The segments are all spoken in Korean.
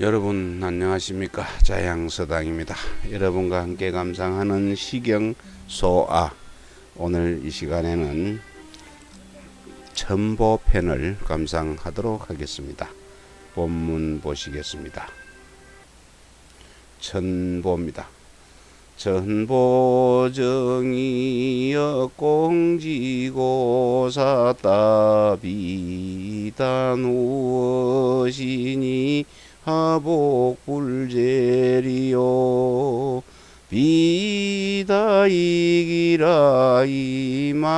여러분 안녕하십니까? 자양서당입니다. 여러분과 함께 감상하는 시경 소아. 오늘 이 시간에는 첨보편을 감상하도록 하겠습니다. 본문 보시겠습니다. 천보입니다. 전보정이여 공지고사 따비단 우엇이니 하복불제리요. 비다이기라 이막불서로다.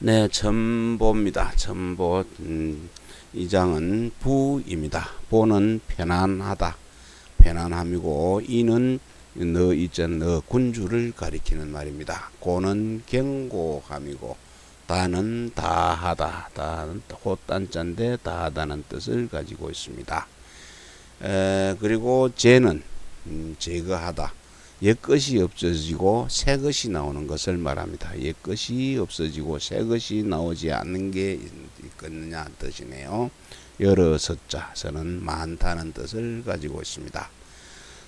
네 첨보입니다. 첨보. 음, 이 장은 부입니다. 보는 편안하다. 편안함이고 이는 너 있잖아. 너 군주를 가리키는 말입니다. 고는 경고함이고 다는 다하다 다는 호딴자인데 다하다는 뜻을 가지고 있습니다 에, 그리고 제는 음, 제거하다 옛것이 없어지고 새 것이 나오는 것을 말합니다. 옛것이 없어지고 새 것이 나오지 않는 게 있겠느냐 뜻이네요. 여러 섯자 서는 많다는 뜻을 가지고 있습니다.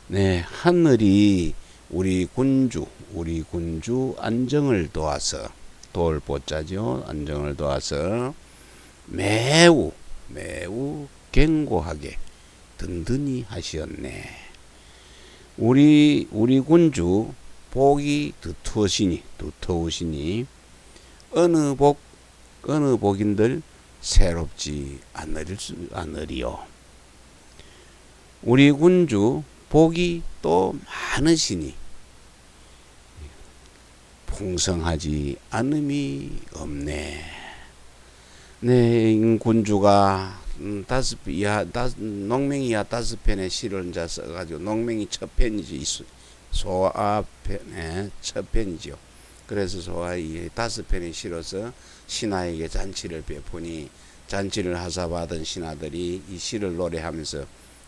네, 하늘이 우리 군주, 우리 군주 안정을 도와서 돌보자죠. 안정을 도와서 매우 매우 견고하게 든든히 하시었네. 우리 우리 군주 복이 두터우시니 두터우시니 어느 복 어느 복인들 새롭지 않을 수 않으리요. 우리 군주 복이 또 많으시니 풍성하지 않음이 없네. 네, 군주가 음, 다섯 이하 다섯 농맹이 이하 다섯 편의 시를 이제 써가지고 농맹이 첫 편이지 소아 편의 첫 편이죠. 그래서 소아 이 다섯 편의 시로서 신하에게 잔치를 베푸니 잔치를 하사받은 신하들이 이 시를 노래하면서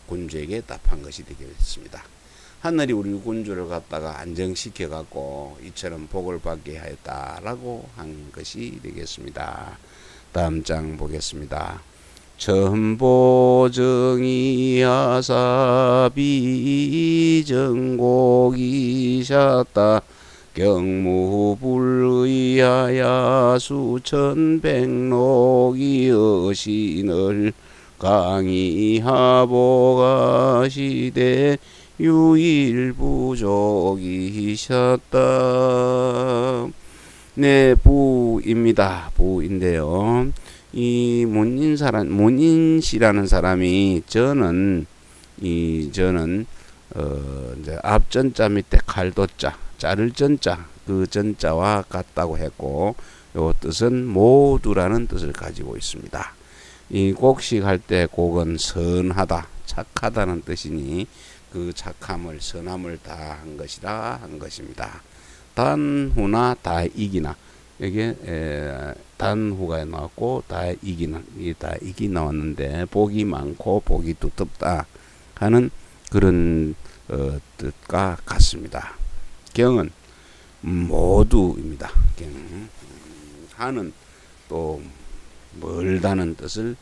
군주에게 답한 것이 되겠습니다. 하늘이 우리 군주를 갖다가 안정시켜 갖고 이처럼 복을 받게 하였다라고 한 것이 되겠습니다. 다음 장 보겠습니다. 전보정이 하사비 정곡이셨다 경무불의하야 수천백록이 여신을 강의하보가시되 유일부족이셨다. 네 부입니다. 부인데요. 이 문인 사람 문인 씨라는 사람이 저는 이 저는 어 이제 앞전자 밑에 칼도자 자를 전자 그 전자와 같다고 했고 요 뜻은 모두라는 뜻을 가지고 있습니다. 이 곡식 할 때 곡은 선하다 착하다는 뜻이니 그 착함을 선함을 다 한 것이라 한 것입니다. 단후나 다 이기나 여기에 에, 단후가 나왔고 다 이기는 이다 이기 나왔는데 복이 많고 복이 두텁다 하는 그런 어, 뜻과 같습니다. 경은 모두입니다. 경 하는 또 멀다는 뜻을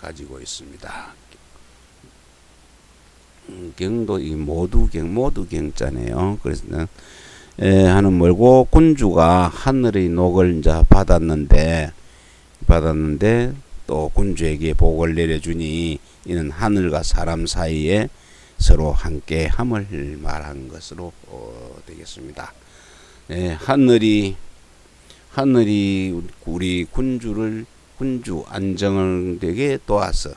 가지고 있습니다. 음, 경도 이 모두 경 모두 경자네요. 그래서 에, 하는 멀고 군주가 하늘의 녹을 이제 받았는데 받았는데 또 군주에게 복을 내려주니 이는 하늘과 사람 사이에 서로 함께 함을 말한 것으로 어, 되겠습니다. 네, 하늘이 하늘이 우리 군주를 군주 안정을 되게 도와서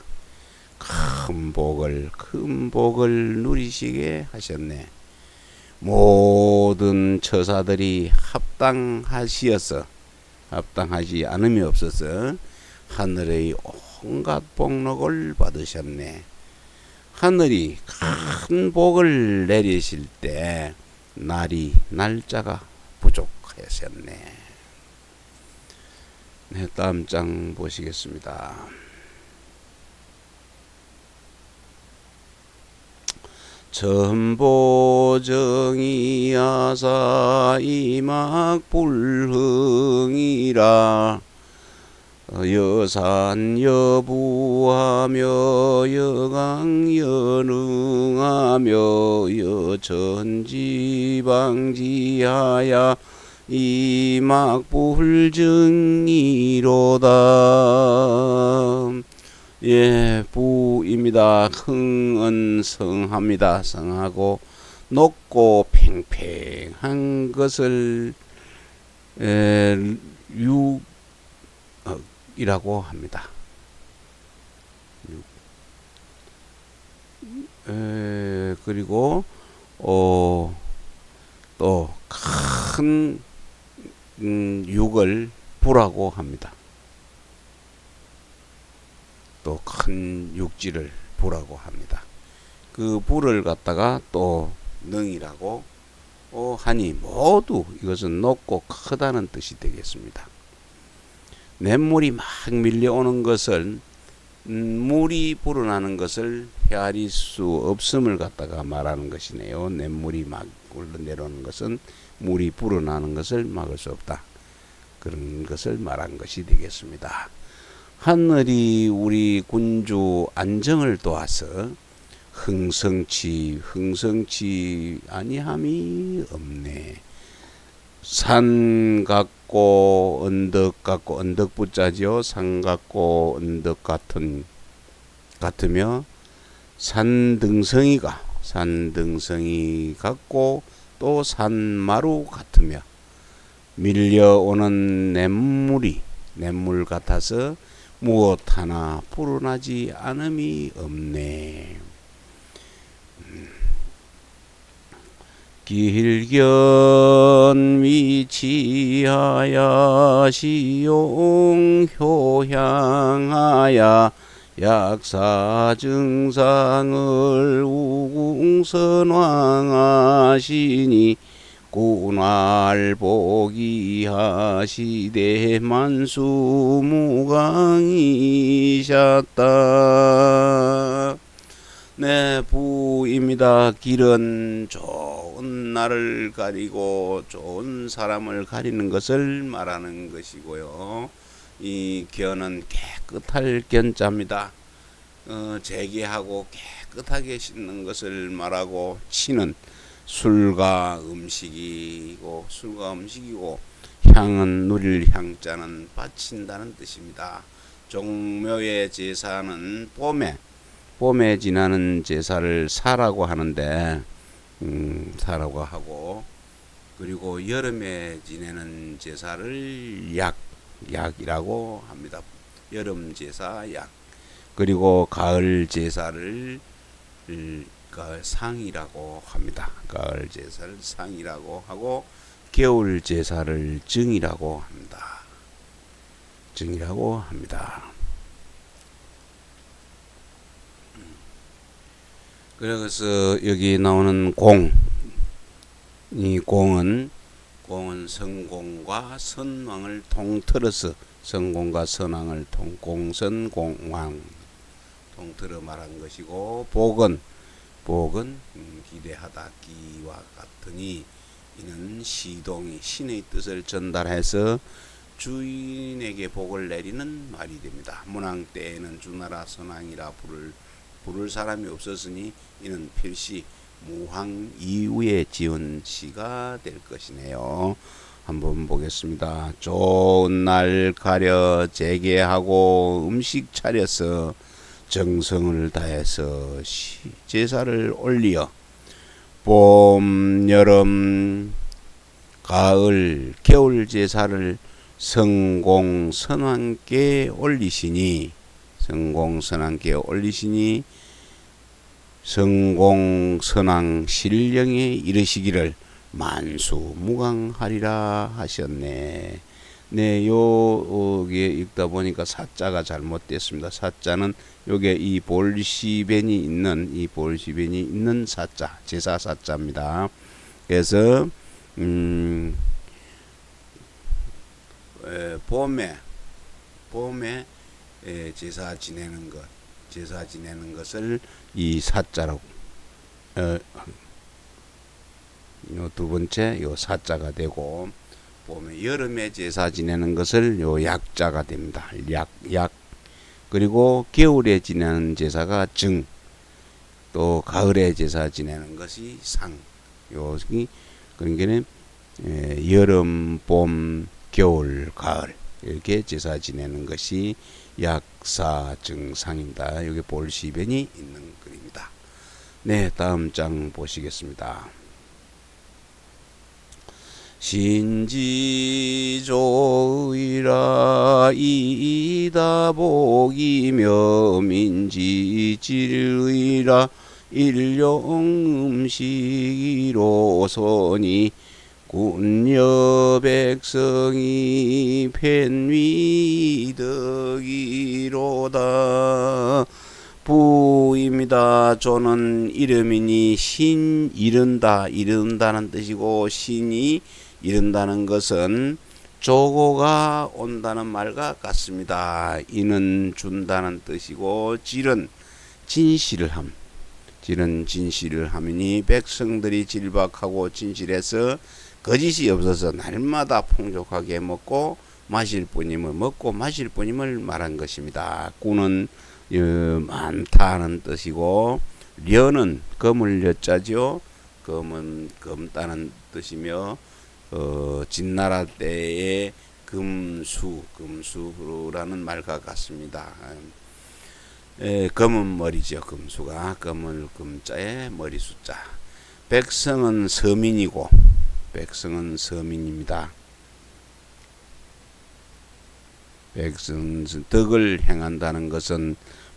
큰 복을 큰 복을 누리시게 하셨네. 모든 처사들이 합당하시어서 합당하지 않음이 없어서 하늘의 온갖 복록을 받으셨네. 하늘이 큰 복을 내리실 때 날이 날짜가 부족하셨네. 네, 다음 장 보시겠습니다. 전보정이야사 이막불흥이라 어, 여산 여부하며 여강 여능하며 여천지방지하야 이막불증이로다 예 부입니다 흥은 성합니다 성하고 높고 팽팽한 것을 에, 유 어, 이라고 합니다. 에, 그리고 어, 또큰 음, 육을 부라고 합니다. 또 큰 육지를 부라고 합니다. 그 부를 갖다가 또 능이라고 어, 하니 모두 이것은 높고 크다는 뜻이 되겠습니다. 냇물이 막 밀려오는 것을 음, 물이 불어나는 것을 헤아릴 수 없음을 갖다가 말하는 것이네요. 냇물이 막 흘러내려오는 것은 물이 불어나는 것을 막을 수 없다. 그런 것을 말한 것이 되겠습니다. 하늘이 우리 군주 안정을 도와서 흥성치 흥성치 아니함이 없네. 산 같고 언덕 같고 언덕 붙자지요. 산 같고 언덕 같은 같으며 산 등성이가 산 등성이 같고 또 산마루 같으며 밀려오는 냇물이 냇물 같아서 무엇 하나 불어나지 않음이 없네. 길견 위치하야 시용 효향하야 약사 증상을 우궁선왕하시니 군활 보기 하시되 만수무강이셨다. 네, 부입니다. 길은 좋은 날을 가리고 좋은 사람을 가리는 것을 말하는 것이고요. 이 견은 깨끗할 견자입니다. 어, 재개하고 깨끗하게 씻는 것을 말하고 치는 술과 음식이고 술과 음식이고 향은 누릴 향자는 바친다는 뜻입니다. 종묘의 제사는 봄에 봄에 지나는 제사를 사라고 하는데 음, 사라고 하고 그리고 여름에 지내는 제사를 약 약이라고 합니다. 여름 제사 약 그리고 가을 제사를 가을 상이라고 합니다. 가을 제사를 상이라고 하고 겨울 제사를 정이라고 합니다. 정이라고 합니다. 그래서 여기 나오는 공, 이 공은 공은 성공과 선왕을 통틀어서 성공과 선왕을 통 공선공왕 통틀어 말한 것이고 복은 복은 음, 기대하다 기와 같으니 이는 시동이 신의 뜻을 전달해서 주인에게 복을 내리는 말이 됩니다. 문왕 때에는 주나라 선왕이라 부를 부를 사람이 없었으니 이는 필시 무왕 이후에 지은 시가 될 것이네요. 한번 보겠습니다. 좋은 날 가려 재개하고 음식 차려서 정성을 다해서 제사를 올리어 봄, 여름, 가을, 겨울 제사를 성공 선왕께 올리시니 성공 선왕께 올리시니 성공 선왕 신령에 이르시기를 만수 무강하리라 하셨네. 네, 요, 여기에 읽다 보니까 사자가 잘못됐습니다. 사자는 요게 이 볼시벤이 있는, 이 볼시벤이 있는 사자, 제사 사자입니다. 그래서, 음, 에, 봄에, 봄에 에, 제사 지내는 것, 제사 지내는 것을 이 사자라고, 어, 요두 번째 요 사자가 되고, 봄에 여름에 제사 지내는 것을 요 약자가 됩니다. 약, 약. 그리고 겨울에 지내는 제사가 정. 또 가을에 제사 지내는 것이 상. 요기 그러니까는 예, 여름, 봄, 겨울, 가을 이렇게 제사 지내는 것이 약사 증상입니다. 여기 볼시변이 있는 글입니다. 네, 다음 장 보시겠습니다. 신지조의라 이다복이며 민지질의라 일용음식이로서니 군여 백성이 펜위덕이로다 부입니다. 저는 이름이니 신 이른다 이른다는 뜻이고 신이 이른다는 것은 조고가 온다는 말과 같습니다. 이는 준다는 뜻이고 질은 진실을 함. 질은 진실을 하미니 백성들이 질박하고 진실해서 거짓이 없어서 날마다 풍족하게 먹고 마실 뿐임을 먹고 마실 뿐임을 말한 것입니다. 꾸는 어, 많다는 뜻이고 려는 검을 려자죠. 검은 검다는 뜻이며 어, 진나라 때의 금수 금수라는 말과 같습니다. 에, 검은 머리죠. 금수가 검을 금자에 머리 숫자. 백성은 서민이고 백성은 서민입니다. 백성 덕을 행한다는 것은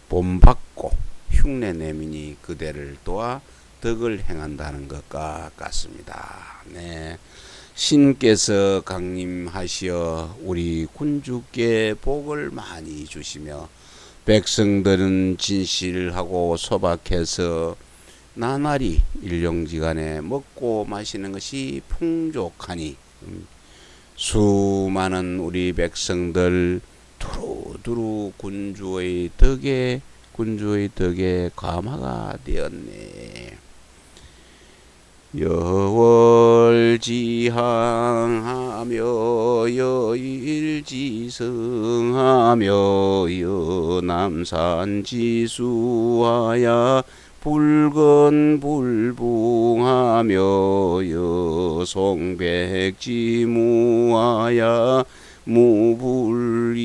본받고 흉내 내미니 그대를 도와 덕을 행한다는 것과 같습니다. 네. 신께서 강림하시어 우리 군주께 복을 많이 주시며 백성들은 진실하고 소박해서 나날이 일용지간에 먹고 마시는 것이 풍족하니 음, 수많은 우리 백성들 두루두루 군주의 덕에 군주의 덕에 감화가 되었네. 여월지향하며 여일지성하며 여남산지수하야 붉은 불붕하며 여송백지무하야 무불리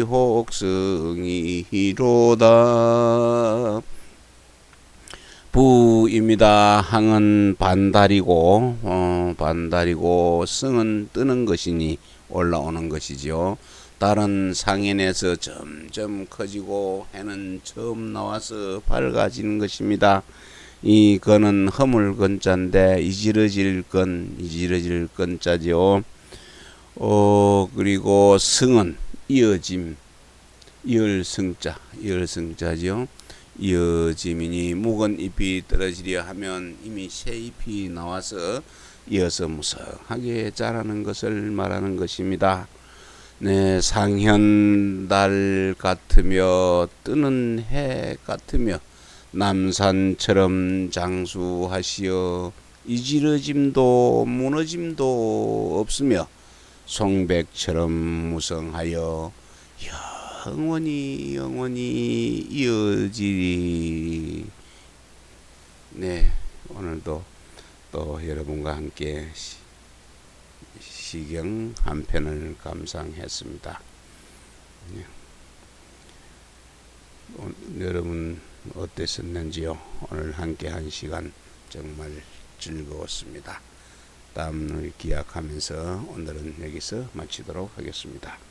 혹성이로다 부입니다. 항은 반달이고 어, 반달이고 성은 뜨는 것이니 올라오는 것이죠. 달은 상현에서 점점 커지고 해는 처음 나와서 밝아지는 것입니다. 이 건은 허물 건자인데 이지러질 건 이지러질 건자죠. 어 그리고 성은 이어짐 이을성자 이을성자죠. 이어짐이니 묵은 잎이 떨어지려 하면 이미 새 잎이 나와서 이어서 무성하게 자라는 것을 말하는 것입니다. 네, 상현 달 같으며 뜨는 해 같으며 남산처럼 장수하시어 이지러짐도 무너짐도 없으며 송백처럼 무성하여 영원히 영원히 이어지리 네 오늘도 또 여러분과 함께 시경 한 편을 감상했습니다. 네. 오, 여러분 어땠었는지요? 오늘 함께 한 시간 정말 즐거웠습니다. 다음을 기약하면서 오늘은 여기서 마치도록 하겠습니다.